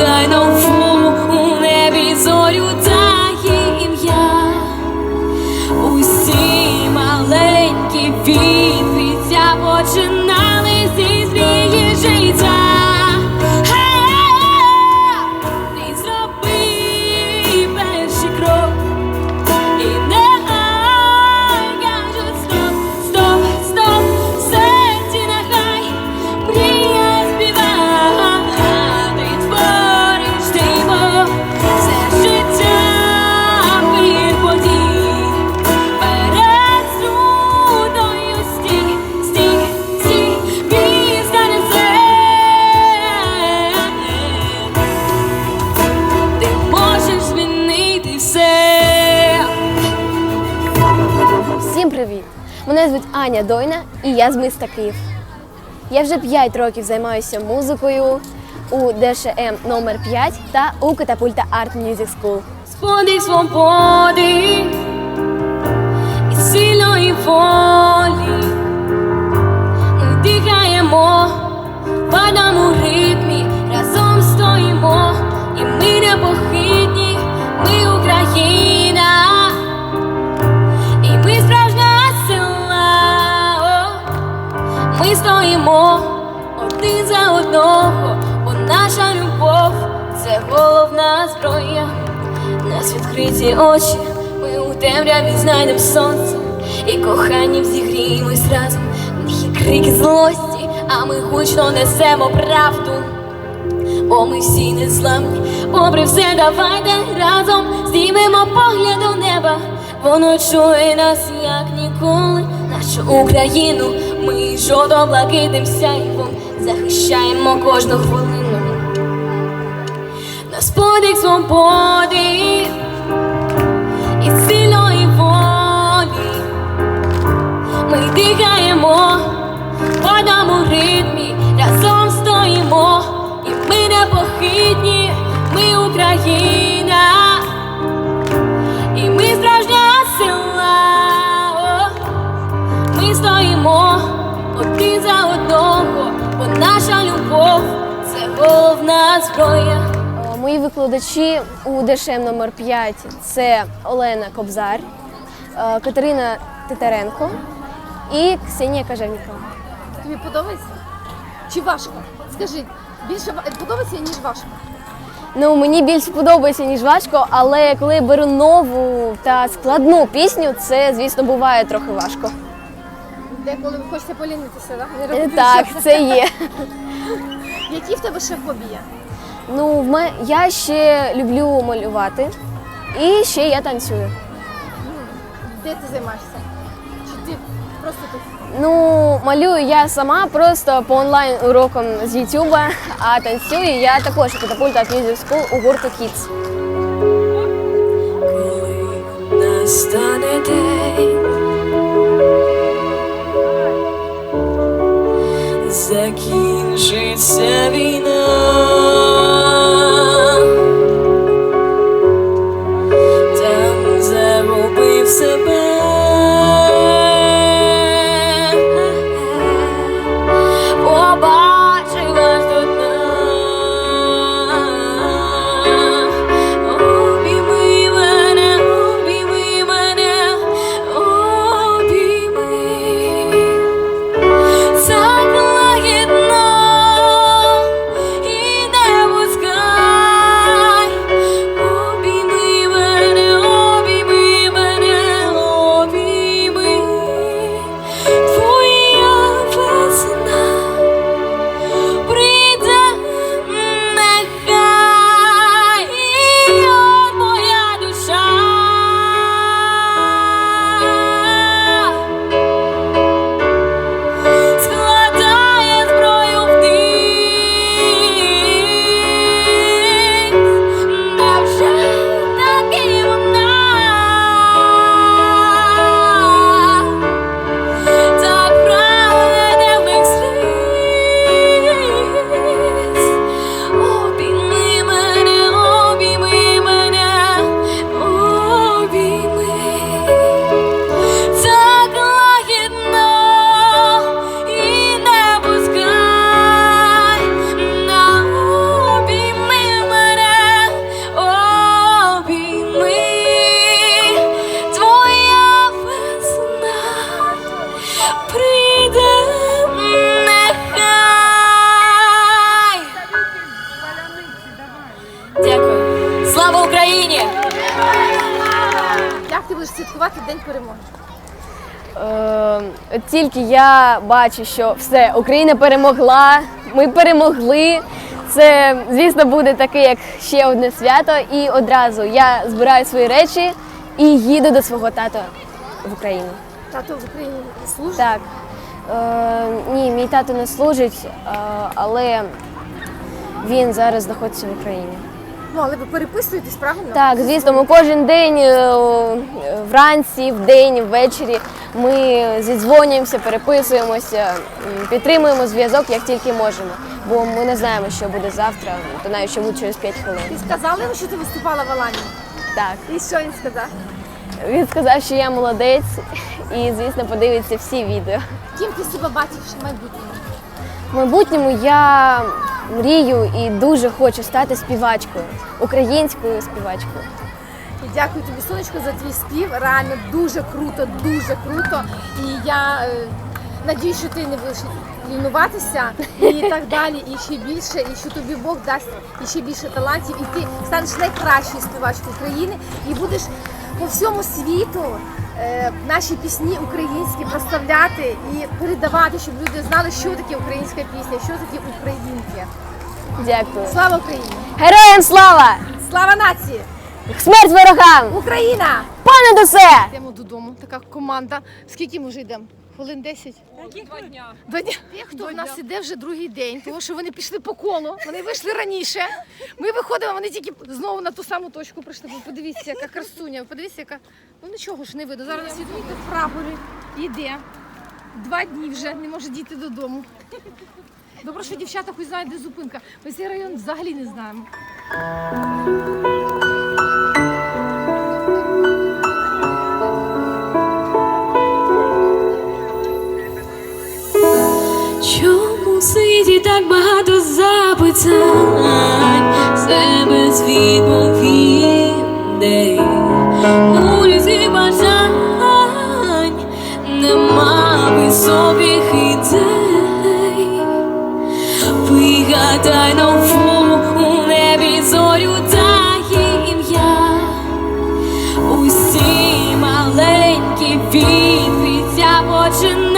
дай нову Аня Дойна і я з міста Київ. Я вже 5 років займаюся музикою у ДШМ номер 5 та у Катапульта Art Music School. Сподих свободи і сильної волі. Дихаємо в одному ритмі, Нас відкриті очі, ми у темряві знайдемо сонце, і коханням зігріємось разом. В крики злості, а ми гучно несемо правду. Бо ми всі незламні, попри все, давайте разом знімемо погляд у неба. Воно чує нас, як ніколи, нашу Україну. Ми жовто-блакитним сяйвом захищаємо кожну хвилину. На подих свободи і сильної волі. Ми дихаємо в одному ритмі, разом стоїмо, і ми непохитні, ми Україна, Мої викладачі у ДШМ номер 5 це Олена Кобзар, е, Катерина Титаренко і Ксенія Кажевнікова. Тобі подобається? Чи важко? Скажи, більше подобається, ніж важко? Ну, мені більше подобається, ніж важко, але коли я беру нову та складну пісню, це, звісно, буває трохи важко. Деколи хочеться полінитися, так? Не Е, Так, це є. Які в тебе ще хобі є? Ну, в мене я ще люблю малювати і ще я танцюю. Де ти займаєшся? Чи ти просто тут? Ну, малюю я сама просто по онлайн урокам з Ютуба, а танцюю я також Катапульта Music School у гурту Kids. Коли настане день, закінчиться війна. Будеш святкувати День перемоги? Е, тільки я бачу, що все, Україна перемогла, ми перемогли. Це, звісно, буде таке, як ще одне свято. І одразу я збираю свої речі і їду до свого тата в Україну. Тато в Україні служить? Так. Е, ні, мій тато не служить, е, але він зараз знаходиться в Україні. Ну, але ви переписуєтесь, правильно? Так, звісно, ми кожен день е, вранці, вдень, ввечері ми зідзвонюємося, переписуємося, м, підтримуємо зв'язок як тільки можемо. Бо ми не знаємо, що буде завтра, то навіть що буде через 5 хвилин. Ти сказала йому, що ти виступала в Алані? Так, І що він сказав? він сказав, що я молодець, і звісно подивиться всі відео. Ким ти себе бачиш в майбутньому? В майбутньому я мрію і дуже хочу стати співачкою, українською співачкою. Дякую тобі, сонечко, за твій спів. Реально дуже круто, дуже круто. І я е, надію, що ти не будеш лінуватися і так далі, і ще більше, і що тобі Бог дасть і ще більше талантів, і ти станеш найкращою співачкою України і будеш по всьому світу е, наші пісні українські проставляти і передавати, щоб люди знали, що таке українська пісня, що таке українки. Дякую. Слава Україні! Героям слава! Слава нації! Смерть ворогам! Україна! Понад усе! Йдемо додому, така команда. Скільки ми вже йдемо? Хвилин 10? Два дня. Два дня. Хто в нас іде вже другий день, тому що вони пішли по колу, вони вийшли раніше. Ми виходимо, вони тільки знову на ту саму точку прийшли. Ви Подивіться, яка красуня, подивіться, яка. Ну нічого ж не видно. Зараз на світлові в прапорі йде. Два дні вже не може дійти додому. Добре, що дівчата хоч знають, де зупинка. Ми цей район взагалі не знаємо. Без відповідей, у бажань нема високих ідей. Вигадай нову у небі зорю та ім'я. Усі маленькі відкриття починали